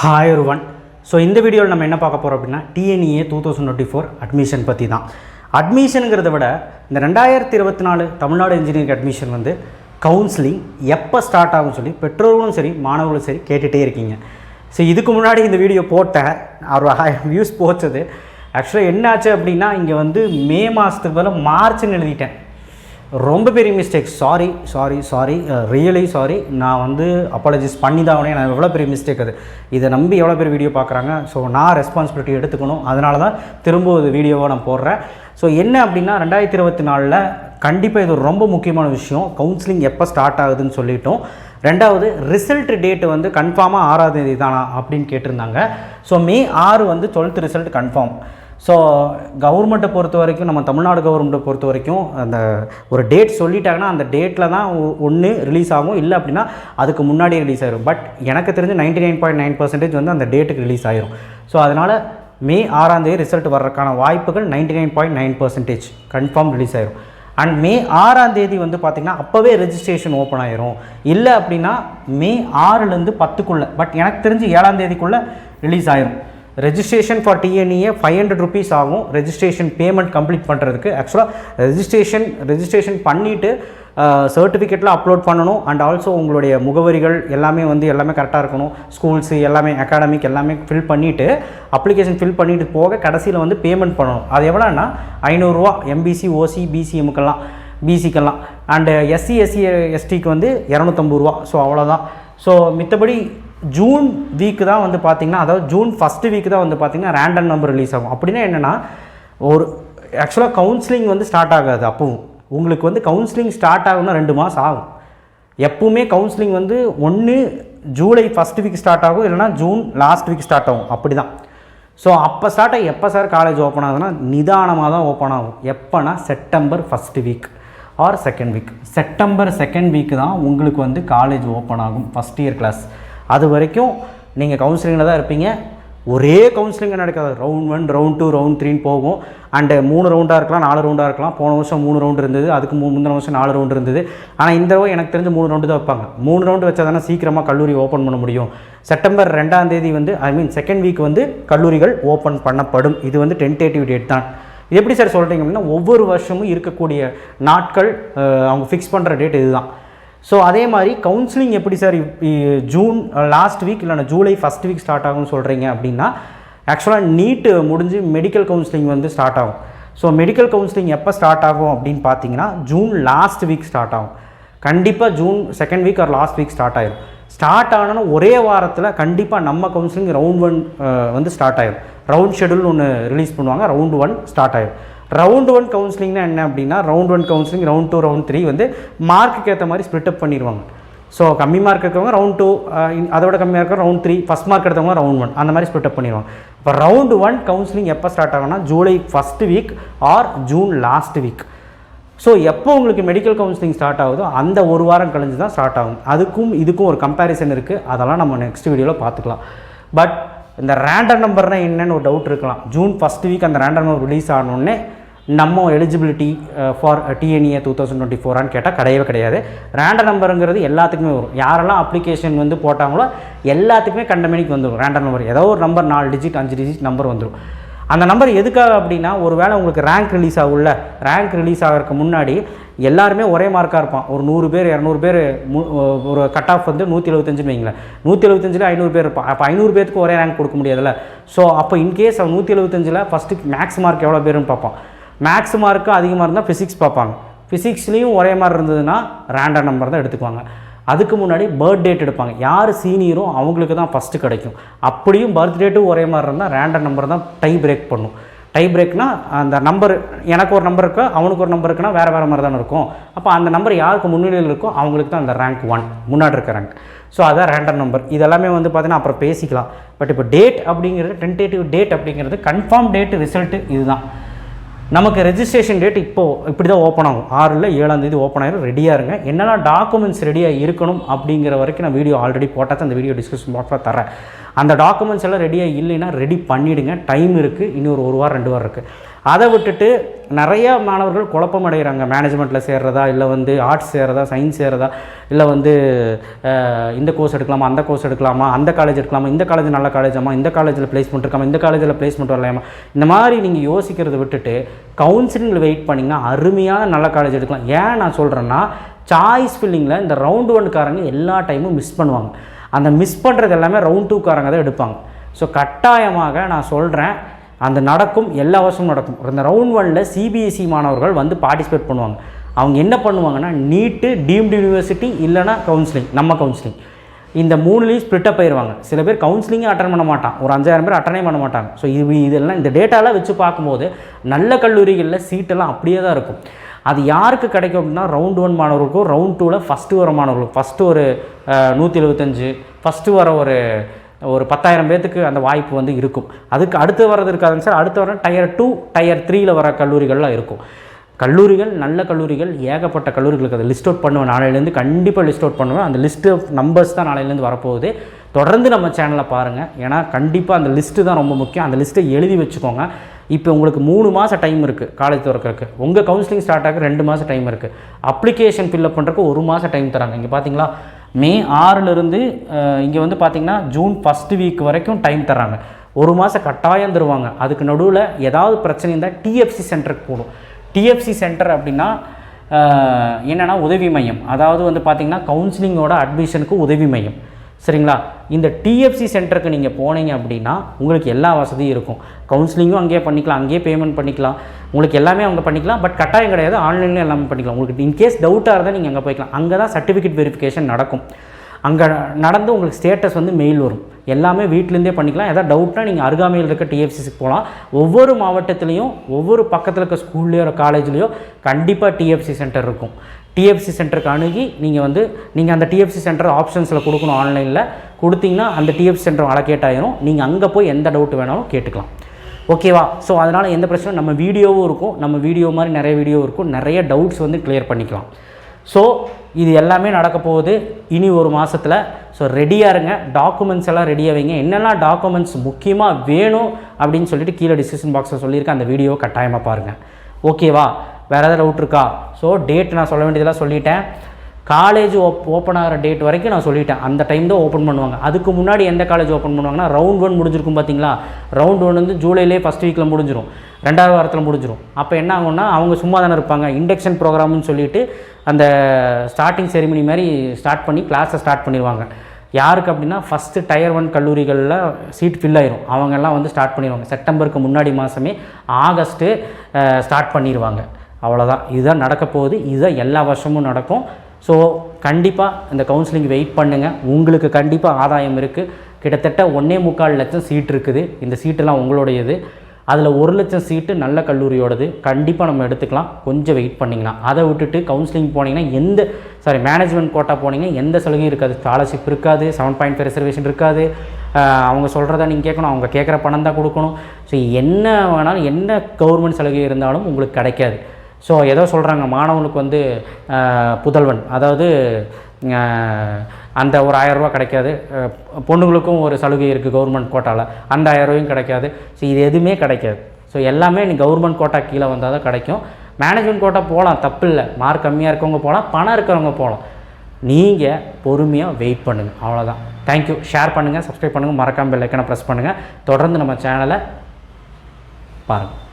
Hi one so இந்த வீடியோவில் நம்ம என்ன பார்க்க போகிறோம் அப்படின்னா TNEA two thousand twenty four admission பற்றி தான் அட்மிஷனுங்கிறத விட இந்த ரெண்டாயிரத்தி இருபத்தி நாலு தமிழ்நாடு இன்ஜினியரிங் அட்மிஷன் வந்து கவுன்சிலிங் எப்போ ஸ்டார்ட் ஆகும் சொல்லி பெற்றோர்களும் சரி மாணவர்களும் சரி கேட்டுகிட்டே இருக்கீங்க. ஸோ இதுக்கு முன்னாடி இந்த வீடியோ போட்டேன் ஒரு வியூஸ் போச்சது. ஆக்சுவலாக என்னாச்சு அப்படின்னா இங்கே வந்து மே மாதத்துக்கு பதில் மார்ச்னு எழுதிட்டேன். ரொம்ப பெரிய mistake sorry sorry sorry really sorry நான் வந்து அப்பாலஜிஸ் பண்ணி தான் ஆகணும். நான் எவ்வளோ பெரிய மிஸ்டேக் அது. இதை நம்பி எவ்வளோ பேர் வீடியோ பார்க்குறாங்க. ஸோ நான் ரெஸ்பான்சிபிலிட்டி எடுத்துக்கணும். அதனால தான் திரும்ப ஒரு வீடியோவை நான் போடுறேன். ஸோ என்ன அப்படின்னா ரெண்டாயிரத்தி இருபத்தி நாலில் கண்டிப்பாக இது ஒரு ரொம்ப முக்கியமான விஷயம். கவுன்சிலிங் எப்போ ஸ்டார்ட் ஆகுதுன்னு சொல்லிட்டோம். ரெண்டாவது ரிசல்ட் டேட்டு வந்து கன்ஃபார்மாக ஆறாவது தேதி தானா அப்படின்னு கேட்டிருந்தாங்க. ஸோ மே ஆறு வந்து டுவெல்த் ரிசல்ட் கன்ஃபார்ம் ஸோ கவர்மெண்ட்டை பொறுத்த வரைக்கும் நம்ம தமிழ்நாடு கவர்மெண்ட்டை பொறுத்த வரைக்கும் அந்த ஒரு டேட் சொல்லிட்டாங்கன்னா அந்த டேட்டில் தான் ஒன்று ரிலீஸ் ஆகும். இல்லை அப்படின்னா அதுக்கு முன்னாடி ரிலீஸ் ஆயிரும். பட் எனக்கு தெரிஞ்சு ninety nine point nine percentage வந்து அந்த டேட்டுக்கு ரிலீஸ் ஆயிரும். ஸோ அதனால் மே ஆறாம் தேதி ரிசல்ட் வர்றதுக்கான வாய்ப்புகள் ninety nine point nine percentage confirm release ஆயிரும். அண்ட் மே ஆறாம் தேதி வந்து பார்த்திங்கன்னா அப்போவே ரெஜிஸ்ட்ரேஷன் ஓப்பன் ஆயிரும். இல்லை அப்படின்னா மே ஆறுலேருந்து பத்துக்குள்ளே பட் எனக்கு தெரிஞ்சு ஏழாம் தேதிக்குள்ளே ரிலீஸ் ஆயிரும். Registration for TNEA five hundred rupees ஆகும். ரெஜிஸ்ட்ரேஷன் பேமெண்ட் கம்ப்ளீட் பண்ணுறதுக்கு ஆக்சுவலாக ரெஜிஸ்ட்ரேஷன் ரெஜிஸ்ட்ரேஷன் பண்ணிவிட்டு சர்டிஃபிகேட்லாம் அப்லோட் பண்ணணும். அண்ட் ஆல்சோ உங்களுடைய முகவரிகள் எல்லாமே வந்து எல்லாமே கரெக்டாக இருக்கணும். ஸ்கூல்ஸு எல்லாமே அகாடமிக் எல்லாமே ஃபில் பண்ணிவிட்டு அப்ளிகேஷன் ஃபில் பண்ணிவிட்டு போக கடைசியில் வந்து பேமெண்ட் பண்ணணும். அது எவ்வளோன்னா ஐநூறுரூவா எம்பிசி ஓசி பிசிஎம்முக்கெல்லாம் பிசிக்கெல்லாம் அண்டு எஸ்சி எஸ்சி எஸ்டிக்கு வந்து இரநூத்தம்பது ரூபா. ஸோ அவ்வளோதான் ஸோ மித்தபடி ஜூன் வீக்கு தான் வந்து பார்த்திங்கன்னா அதாவது ஜூன் ஃபஸ்ட்டு வீக் தான் வந்து பார்த்திங்கன்னா ரேண்டம் நம்பர் ரிலீஸ் ஆகும். அப்படின்னா என்னென்னா ஒரு ஆக்சுவலாக கவுன்சிலிங் வந்து ஸ்டார்ட் ஆகாது அப்பவும். உங்களுக்கு வந்து கவுன்சிலிங் ஸ்டார்ட் ஆகும்னா ரெண்டு மாதம் ஆகும். எப்பவுமே கவுன்சிலிங் வந்து ஒன்று ஜூலை ஃபஸ்ட் வீக் ஸ்டார்ட் ஆகும் இல்லைனா ஜூன் லாஸ்ட் வீக் ஸ்டார்ட் ஆகும். அப்படி தான் ஸோ அப்போ ஸ்டார்ட் ஆகி எப்போ சார் காலேஜ் ஓப்பன் ஆகுதுன்னா நிதானமாக தான் ஓப்பன் ஆகும். எப்போனா September first week or second week September second week தான் உங்களுக்கு வந்து காலேஜ் ஓப்பன் ஆகும். ஃபஸ்ட் இயர் கிளாஸ் அது வரைக்கும் நீங்கள் கவுன்சிலிங்கில் தான் இருப்பீங்க. ஒரே கவுன்சிலிங் நடக்காது. Round one round two round த்ரீன்னு போகும். அண்டு மூணு ரவுண்டாக இருக்கலாம் நாலு ரவுண்டாக இருக்கலாம். போன வருஷம் மூணு ரவுண்டு இருந்தது அதுக்கு மு முந்தின வருஷம் நாலு ரவுண்டு இருந்தது. ஆனால் இந்த தடவை எனக்கு தெரிஞ்சு மூணு ரவுண்டு தான் வைப்பாங்க. மூணு ரவுண்டு வச்சா தானே சீக்கிரமாக கல்லூரி ஓப்பன் பண்ண முடியும். செப்டம்பர் ரெண்டாம் தேதி வந்து ஐ மீன் செகண்ட் வீக் வந்து கல்லூரிகள் ஓப்பன் பண்ணப்படும். இது வந்து டென்டேட்டிவ் டேட் தான். இது எப்படி சார் சொல்கிறீங்க அப்படின்னா ஒவ்வொரு வருஷமும் இருக்கக்கூடிய நாட்கள் அவங்க ஃபிக்ஸ் பண்ணுற டேட் இதுதான். ஸோ அதே மாதிரி கவுன்சிலிங் எப்படி சார் ஜூன் லாஸ்ட் வீக் இல்லைனா ஜூலை ஃபஸ்ட் வீக் ஸ்டார்ட் ஆகும்னு சொல்கிறீங்க அப்படின்னா ஆக்சுவலாக நீட்டு முடிஞ்சு மெடிக்கல் கவுன்சிலிங் வந்து ஸ்டார்ட் ஆகும். ஸோ மெடிக்கல் கவுன்சிலிங் எப்போ ஸ்டார்ட் ஆகும் அப்படின்னு பார்த்தீங்கன்னா ஜூன் லாஸ்ட் வீக் ஸ்டார்ட் ஆகும். கண்டிப்பாக June second week or last week start ஆயிரும். ஸ்டார்ட் ஆனோன்னா ஒரே வாரத்தில் கண்டிப்பாக நம்ம கவுன்சிலிங் ரவுண்ட் ஒன் வந்து ஸ்டார்ட் ஆயிடும் ரவுண்ட் ஷெடியூல் ஒன்று ரிலீஸ் பண்ணுவாங்க ரவுண்ட் ஒன் ஸ்டார்ட் ஆகிடும் ரவுண்ட் ஒன் கவுன்சிலிங்னா என்ன அப்படின்னா round one counselling round two round three வந்து மார்க்குக்கு ஏற்ற மாதிரி ஸ்ப்ளிட் அப் பண்ணிடுவாங்க ஸோ கம்மி மார்க் இருக்கிறவங்க ரவுண்ட் டூ அதோட கம்மியாக இருக்கிற ரவுண்ட் த்ரீ ஃபஸ்ட் மார்க் எடுத்தவங்க ரவுண்ட் ஒன் அந்த மாதிரி ஸ்ப்ளிட் அப் பண்ணிடுவாங்க இப்போ ரவுண்ட் ஒன் கவுன்சிலிங் எப்போ ஸ்டார்ட் ஆகும்னா July first week or June last week so எப்போ உங்களுக்கு மெடிக்கல் கவுன்சிலிங் ஸ்டார்ட் ஆகுதோ அந்த ஒரு வாரம் கழிஞ்சு தான் ஸ்டார்ட் ஆகும். அதுக்கும் இதுக்கும் ஒரு கம்பேரிசன் இருக்குது அதெல்லாம் நம்ம நெக்ஸ்ட் வீடியோவில் பார்த்துக்கலாம். பட் இந்த ரேண்டம் நம்பர்னால் என்னென்னு ஒரு டவுட் இருக்கலாம். ஜூன் ஃபஸ்ட் வீக் அந்த ரேண்டம் நம்பர் ரிலீஸ் ஆனோடனே நம்ம eligibility for TNEA two thousand twenty ஃபோரான்னு கேட்டால் கிடையவே கிடையாது. ரேண்டம் நம்பருங்கிறது எல்லாத்துக்குமே வரும். யாரெல்லாம் அப்ளிகேஷன் வந்து போட்டாங்களோ எல்லாத்துக்குமே கண்டமேனிக்கு வந்துடும் ரேண்டம் நம்பர் ஏதோ ஒரு நம்பர் நாலு டிஜிட் அஞ்சு டிஜிட் நம்பர் வந்துடும் அந்த நம்பர் எதுக்காக அப்படின்னா ஒரு வேளை உங்களுக்கு ரேங்க் ரிலீஸ் ஆகும்ல. ரேங்க் ரிலீஸ் ஆகிறதுக்கு முன்னாடி எல்லாருமே ஒரே மார்க்காக இருப்பான். ஒரு நூறு பேர் இரநூறு பேர் ஒரு கட் ஆஃப் வந்து நூற்றி எழுபத்தஞ்சுன்னு வைங்களேன். நூற்றி எழுபத்தஞ்சில் ஐநூறு பேர் இருப்பான். அப்போ ஐநூறு பேருக்கு ஒரே ரேங்க் கொடுக்க முடியாதுல்ல. ஸோ அப்போ இன்கேஸ் அவன் நூற்றி எழுபத்தஞ்சில் ஃபஸ்ட்டு மேக்ஸ் மார்க் எவ்வளோ பேருன்னு பார்ப்பான். மேக்ஸ் மார்க்கு அதிகமாக இருந்தால் ஃபிசிக்ஸ் பார்ப்பாங்க. ஃபிசிக்ஸ்லேயும் ஒரே மாதிரி இருந்ததுன்னா ரேண்டம் நம்பர் தான் எடுத்துக்குவாங்க. அதுக்கு முன்னாடி பர்த் டேட் எடுப்பாங்க. யார் சீனியரோ அவங்களுக்கு தான் ஃபஸ்ட்டு கிடைக்கும். அப்படியும் பர்த் டேட்டும் ஒரே மாதிரி இருந்தால் ரேண்டம் நம்பர் தான் டை பிரேக் பண்ணும். டை பிரேக்னா அந்த நம்பர் எனக்கு ஒரு நம்பர் இருக்கோ அவனுக்கு ஒரு நம்பர் இருக்குன்னா வேறு வேறு மாதிரி தானே இருக்கும். அப்போ அந்த நம்பர் யாருக்கு முன்னிலையில் இருக்கோ அவங்களுக்கு தான் அந்த ரேங்க் ஒன் முன்னாடி இருக்க ரேங்க் ஸோ அதான் ரேண்டம் நம்பர் இதெல்லாமே வந்து பார்த்தீங்கன்னா அப்புறம் பேசிக்கலாம். பட் இப்போ டேட் அப்படிங்கிறது டென்டேட்டிவ் டேட் அப்படிங்கிறது கன்ஃபார்ம் டேட் ரிசல்ட்டு இதுதான். நமக்கு ரெஜிஸ்ட்ரேஷன் டேட் இப்போது இப்படி தான் ஓப்பன் ஆகும். ஆறில் இல்லை ஏழாந்தேதி ஓப்பன் ஆகிடும் ரெடியாக இருங்க. என்னென்ன டாக்குமெண்ட்ஸ் ரெடியாக இருக்கணும் அப்படிங்கிற வரைக்கும் நான் வீடியோ ஆல்ரெடி போட்டால் அந்த வீடியோ டிஸ்கிரிப்ஷன் பாக்ஸில் தரேன் அந்த டாக்குமெண்ட்ஸ் எல்லாம் ரெடியாக இல்லைன்னா ரெடி பண்ணிவிடுங்க டைம் இருக்குது இன்னொரு ஒரு வாரம் ரெண்டு வாரம் இருக்குது அதை விட்டுட்டு நிறைய மாணவர்கள் குழப்பம் அடைகிறாங்க மேனேஜ்மெண்ட்டில் சேர்றதா இல்லை வந்து ஆர்ட்ஸ் சேர்றதா சயின்ஸ் சேர்றதா இல்லை வந்து இந்த கோர்ஸ் எடுக்கலாமா அந்த கோர்ஸ் எடுக்கலாமா அந்த காலேஜ் எடுக்கலாமா இந்த காலேஜ் நல்ல காலேஜாமா இந்த காலேஜில் பிளேஸ்மெண்ட் இருக்காமா இந்த காலேஜில் பிளேஸ்மெண்ட் வரலாமா இந்த மாதிரி நீங்கள் யோசிக்கிறத விட்டுட்டு கவுன்சிலிங்கில் வெயிட் பண்ணிங்கன்னா அருமையான நல்ல காலேஜ் எடுக்கலாம். ஏன் நான் சொல்கிறேன்னா சாய்ஸ் ஃபில்லிங்கில் இந்த ரவுண்டு ஒன்காரங்க எல்லா டைமும் மிஸ் பண்ணுவாங்க. அந்த மிஸ் பண்ணுறது எல்லாமே ரவுண்ட் டூக்காரங்க தான் எடுப்பாங்க. ஸோ கட்டாயமாக நான் சொல்கிறேன் அந்த நடக்கும் எல்லா வருஷமும் நடக்கும். இந்த ரவுண்ட் ஒனில் சிபிஎஸ்சி மாணவர்கள் வந்து பார்ட்டிசிபேட் பண்ணுவாங்க. அவங்க என்ன பண்ணுவாங்கன்னா நீட்டு டீம்டு யூனிவர்சிட்டி இல்லைனா கவுன்சிலிங் நம்ம கவுன்சிலிங் இந்த மூணுலேயும் ஸ்ப்ளிட்டப் போயிடுவாங்க சில பேர் கவுன்சிலிங்கே அட்டன் பண்ண மாட்டான். ஒரு அஞ்சாயிரம் பேர் அட்டனே பண்ண மாட்டாங்க. ஸோ இது இதெல்லாம் இந்த டேட்டாலாம் வச்சு பார்க்கும்போது நல்ல கல்லூரிகளில் சீட்டெல்லாம் அப்படியே தான் இருக்கும். அது யாருக்கு கிடைக்கும் அப்படின்னா ரவுண்ட் ஒன் மாணவர்களுக்கும் ரவுண்ட் டூவில் ஃபஸ்ட்டு வர மாணவர்களுக்கும் ஃபஸ்ட்டு ஒரு நூற்றி எழுபத்தஞ்சு ஃபஸ்ட்டு வர ஒரு ஒரு பத்தாயிரம் பேர்த்துக்கு அந்த வாய்ப்பு வந்து இருக்கும். அதுக்கு அடுத்து வர்றது இருக்காதுங்க சார். அடுத்து வர டயர் டூ டயர் த்ரீயில் வர கல்லூரிகள்லாம் இருக்கும். கல்லூரிகள் நல்ல கல்லூரிகள் ஏகப்பட்ட கல்லூரிகளுக்கு அதை லிஸ்ட் அவுட் பண்ணுவேன். நாளையிலேருந்து கண்டிப்பாக லிஸ்ட் அவுட் பண்ணுவேன். அந்த லிஸ்ட் ஆஃப் நம்பர்ஸ் தான் நாளையிலேருந்து வரப்போகுது. தொடர்ந்து நம்ம சேனலை பாருங்கள் ஏன்னா கண்டிப்பாக அந்த லிஸ்ட்டு தான் ரொம்ப முக்கியம். அந்த லிஸ்ட்டை எழுதி வச்சுக்கோங்க. இப்போ உங்களுக்கு மூணு மாதம் டைம் இருக்குது காலேஜ் திறக்கிறதுக்கு. உங்கள் கவுன்சிலிங் ஸ்டார்ட் ஆக ரெண்டு மாதம் டைம் இருக்குது அப்ளிகேஷன் ஃபில்அப் பண்ணுறதுக்கு ஒரு மாதம் டைம் தராங்க. இங்கே பார்த்தீங்களா மே ஆறிலிருந்து இங்கே வந்து பார்த்திங்கன்னா ஜூன் ஃபஸ்ட் வீக் வரைக்கும் டைம் தராங்க ஒரு மாதம் கட்டாயம் தருவாங்க. அதுக்கு நடுவில் ஏதாவது பிரச்சனை இருந்தால் டிஎஃப்சி சென்டருக்கு போகணும். டிஎஃப்சி சென்டர் அப்படின்னா என்னென்னா உதவி மையம். அதாவது வந்து பார்த்திங்கன்னா கவுன்சிலிங்கோட அட்மிஷனுக்கு உதவி மையம். சரிங்களா? இந்த டிஎஃப்சி சென்டருக்கு நீங்கள் போனீங்க அப்படின்னா உங்களுக்கு எல்லா வசதியும் இருக்கும். கவுன்சிலிங்கும் அங்கேயே பண்ணிக்கலாம் அங்கேயே பேமெண்ட் பண்ணிக்கலாம். உங்களுக்கு எல்லாமே அவங்க பண்ணிக்கலாம் பட் கட்டாயம் கிடையாது. ஆன்லைன்லேயும் எல்லாமே பண்ணிக்கலாம். உங்களுக்கு இன்கேஸ் டவுட்டாக இருந்தால் நீங்கள் அங்கே போய்க்கலாம். அங்கே தான் சர்டிஃபிகேட் வெரிஃபிகேஷன் நடக்கும். அங்கே நடந்து உங்களுக்கு ஸ்டேட்டஸ் வந்து மெயில் வரும். எல்லாமே வீட்டிலேருந்தே பண்ணிக்கலாம். எதாவது டவுட்னா நீங்கள் அருகாமையில் இருக்க டிஎஃப்சிக்கு போகலாம். ஒவ்வொரு மாவட்டத்துலேயும் ஒவ்வொரு பக்கத்தில் இருக்க ஸ்கூல்லையோ காலேஜ்லேயோ கண்டிப்பாக டிஎஃப்சி சென்டர் இருக்கும். டிஎஃப்சி சென்டருக்கு அணுகி நீங்கள் வந்து நீங்கள் அந்த டிஎஃப்சி சென்டர் ஆப்ஷன்ஸில் கொடுக்கணும் ஆன்லைனில் கொடுத்தீங்கன்னா அந்த டிஎஃப்சி சென்டர் அலோகேட் ஆயிரும். நீங்கள் அங்கே போய் எந்த டவுட் வேணாலும் கேட்டுக்கலாம். ஓகேவா ஸோ அதனால் எந்த பிரச்சனையும் நம்ம வீடியோவும் இருக்கும். நம்ம வீடியோ மாதிரி நிறைய வீடியோ இருக்கும். நிறைய டவுட்ஸ் வந்து கிளியர் பண்ணிக்கலாம். ஸோ இது எல்லாமே நடக்க போகுது. இனி ஒரு மாதத்தில் ஸோ ரெடியாக இருங்க. டாக்குமெண்ட்ஸ் எல்லாம் ரெடியாக வைங்க. என்னெல்லாம் டாக்குமெண்ட்ஸ் முக்கியமாக வேணும் அப்படின்னு சொல்லிட்டு கீழே டிஸ்கிரிப்ஷன் பாக்ஸில் சொல்லியிருக்கேன் அந்த வீடியோ கட்டாயமாக பாருங்கள் ஓகேவா வேறு ஏதாவது டவுட் இருக்கா? ஸோ டேட் நான் சொல்ல வேண்டியதெல்லாம் சொல்லிட்டேன். காலேஜ் ஓப் ஓப்பன் ஆகிற டேட் வரைக்கும் நான் சொல்லிட்டேன். அந்த டைம் தான் ஓப்பன் பண்ணுவாங்க. அதுக்கு முன்னாடி எந்த காலேஜ் ஓப்பன் பண்ணுவாங்கன்னா ரவுண்ட் ஒன் முடிஞ்சிருக்கும் பார்த்தீங்களா ரவுண்ட் ஒன் வந்து ஜூலைலேயே ஃபஸ்ட் வீக்கில் முடிஞ்சிடும் ரெண்டாவது வாரத்தில் முடிஞ்சிடும் அப்போ என்ன ஆகும்னா அவங்க சும்மா தானே இருப்பாங்க இண்டக்ஷன் ப்ரோக்ராம்னு சொல்லிட்டு அந்த ஸ்டார்டிங் செரிமனி மாதிரி ஸ்டார்ட் பண்ணி கிளாஸை ஸ்டார்ட் பண்ணிடுவாங்க யாருக்கு அப்படின்னா ஃபஸ்ட்டு டயர் ஒன் கல்லூரிகளில் சீட் ஃபில் ஆயிரும். அவங்கெல்லாம் வந்து ஸ்டார்ட் பண்ணிடுவாங்க செப்டம்பருக்கு முன்னாடி மாதமே ஆகஸ்ட்டு ஸ்டார்ட் பண்ணிடுவாங்க அவ்வளோதான் இதுதான் நடக்க போகுது. இதுதான் எல்லா வருஷமும் நடக்கும். ஸோ கண்டிப்பாக இந்த கவுன்சிலிங் வெயிட் பண்ணுங்கள் உங்களுக்கு கண்டிப்பாக ஆதாயம் இருக்குது கிட்டத்தட்ட ஒன்றே முக்கால் லட்சம் சீட் இருக்குது. இந்த சீட்டெல்லாம் உங்களுடையது. அதில் ஒரு லட்சம் சீட்டு நல்ல கல்லூரியோடது. கண்டிப்பாக நம்ம எடுத்துக்கலாம். கொஞ்சம் வெயிட் பண்ணிங்கன்னா. அதை விட்டுட்டு கவுன்சிலிங் போனீங்கன்னா எந்த சாரி மேனேஜ்மெண்ட் கோட்டா போனீங்கன்னா எந்த சலுகையும் இருக்காது. ஸ்காலர்ஷிப் இருக்காது. செவன் பாயிண்ட் ஃபைவ் ரிசர்வேஷன் இருக்காது. அவங்க சொல்கிறத நீங்கள் கேட்கணும். அவங்க கேட்குற பணம் தான் கொடுக்கணும். ஸோ என்ன வேணாலும் என்ன கவர்மெண்ட் சலுகை இருந்தாலும் உங்களுக்கு கிடைக்காது. ஸோ ஏதோ சொல்கிறாங்க மாணவனுக்கு வந்து புதல்வன். அதாவது அந்த ஒரு ஆயரூவா கிடைக்காது. பொண்ணுங்களுக்கும் ஒரு சலுகை இருக்குது கவர்மெண்ட் கோட்டாவில் அந்த ஆயரூவாயும் கிடைக்காது. ஸோ இது எதுவுமே கிடைக்காது. ஸோ எல்லாமே நீ கவர்மெண்ட் கோட்டா கீழே வந்தால் தான் கிடைக்கும். மேனேஜ்மெண்ட் கோட்டா போகலாம் தப்பு இல்லை. மார்க் கம்மியாக இருக்கவங்க போகலாம் பணம் இருக்கிறவங்க போகலாம் நீங்கள் பொறுமையாக வெயிட் பண்ணுங்கள் அவ்வளோதான் தேங்க்யூ ஷேர் பண்ணுங்கள் சப்ஸ்கிரைப் பண்ணுங்கள் மறக்காமல் பெல் ப்ரெஸ் பண்ணுங்கள் தொடர்ந்து நம்ம சேனலை பாருங்கள்